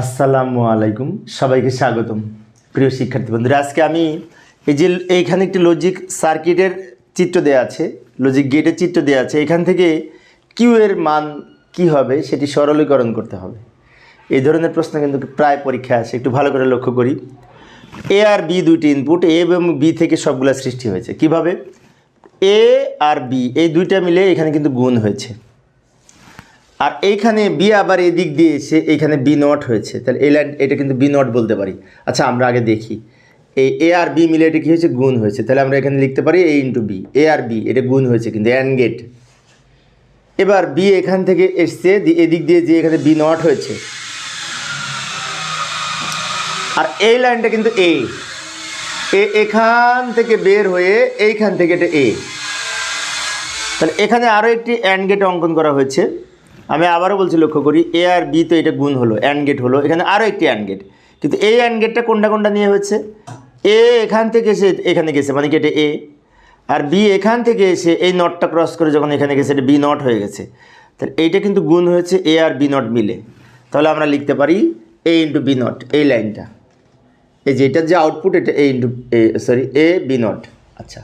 আসসালামু আলাইকুম। সবাইকে স্বাগতম। প্রিয় শিক্ষার্থী বন্ধুরা, আজকে আমি এই যে এইখানে একটি লজিক সার্কিটের চিত্র দেওয়া আছে লজিক গেটের চিত্র দেওয়া আছে, এখান থেকে কিউ এর মান কি হবে সেটি সরলীকরণ করতে হবে। এই ধরনের প্রশ্ন কিন্তু প্রায় পরীক্ষায় আসে, একটু ভালো করে লক্ষ্য করি। এ আর বি দুইটি ইনপুট এ এবং বি থেকে সবগুলা সৃষ্টি হয়েছে। কীভাবে? এ আর বি এই দুইটা মিলে এখানে কিন্তু গুণ হয়েছে। আর এইখানে বি আবার এদিক দিয়ে এসে এইখানে বি নট হয়েছে। তাহলে এই লাইন এটা কিন্তু বি নট বলতে পারি। আচ্ছা আমরা আগে দেখি। এই এ আর বি মিলে এটা কী হয়েছে? গুণ হয়েছে। তাহলে আমরা এখানে লিখতে পারি এ ইন্টু বি এ আর বি, এটা গুণ হয়েছে কিন্তু অ্যান্ড গেট এবার বি এখান থেকে এসছে এদিক দিয়ে যে এখানে বি নট হয়েছে। আর এই লাইনটা কিন্তু এ। এখান থেকে বের হয়ে এইখান থেকে এটা এ। তাহলে এখানে আরও একটি অ্যান্ড গেট অঙ্কন করা হয়েছে। আমি আবারও বলছি লক্ষ্য করি এ আর বি তো এটা গুণ হলো অ্যান্ড গেট হলো, এখানে আরও একটি অ্যান্ড গেট কিন্তু এই অ্যান্ড গেটটা কোনটা কোনটা নিয়ে হয়েছে? এ এখান থেকে এসে এখানে গেছে মানে এটা এ আর বি এখান থেকে এসে এই নটটা ক্রস করে যখন এখানে গেছে, এটা বি নট হয়ে গেছে। তাহলে এইটা কিন্তু গুণ হয়েছে এ আর বি নট মিলে। তাহলে আমরা লিখতে পারি এ ইন্টু বি নট এই লাইনটা। এই যে এটার যে আউটপুট এটা A into A sorry A B not আচ্ছা।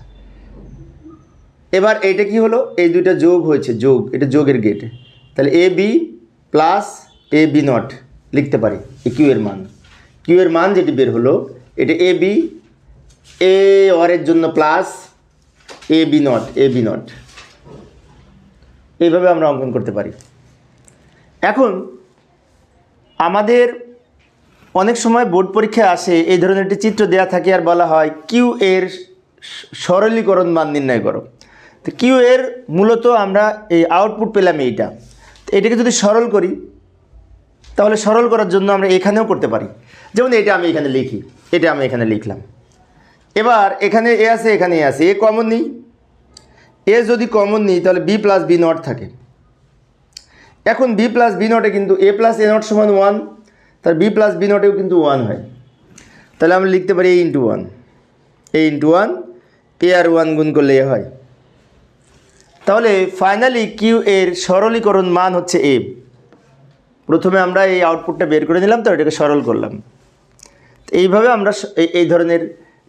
এবার এইটা কি হলো? এই দুইটা যোগ হয়েছে, যোগ, এটা যোগের গেট তাহলে A B plus A B not লিখতে পারি এ কিউ এর মান। কিউ এর মান যেটি বের হলো, এটা এ বি, এ অরের জন্য plus A B not, A B not. এইভাবে আমরা অঙ্কন করতে পারি। এখন আমাদের অনেক সময় বোর্ড পরীক্ষায় আসে এই ধরনের একটি চিত্র দেয়া থাকে আর বলা হয় কিউ এর সরলীকরণ মান নির্ণয় করো। তো কিউ এর মূলত আমরা এই আউটপুট পেলাম এইটা। এটাকে যদি সরল করি, তাহলে সরল করার জন্য আমরা এখানেও করতে পারি। যেমন এটা আমি এখানে লিখি, এটা আমি এখানে লিখলাম। এবার এখানে এ আছে, এখানে এ আছে, এ কমন নেই। এ যদি কমন নিই, তাহলে বি প্লাস বি নট থাকে। এখন বি প্লাস বি নটে কিন্তু এ প্লাস এ নট সমান ওয়ান তার বি প্লাস বি নটেও কিন্তু ওয়ান হয়। তাহলে আমরা লিখতে পারি A into one A into one A R one গুণ করলে এ হয়। তাহলে ফাইনালি কিউ এর সরলীকরণ মান হচ্ছে এ প্রথমে আমরা এই আউটপুটটা বের করে নিলাম তো এটাকে সরল করলাম। এইভাবে আমরা এই ধরনের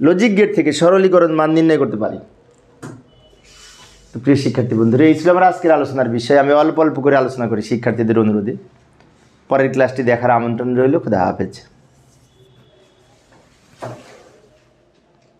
লজিক গেট থেকে সরলীকরণ মান নির্ণয় করতে পারি। তো প্রিয় শিক্ষার্থী বন্ধুরা, এই ছিল আমার আজকের আলোচনার বিষয়। আমি অল্প অল্প করে আলোচনা করি শিক্ষার্থীদের অনুরোধে। পরের ক্লাসটি দেখার আমন্ত্রণ রইল। খুদা হাফেজ।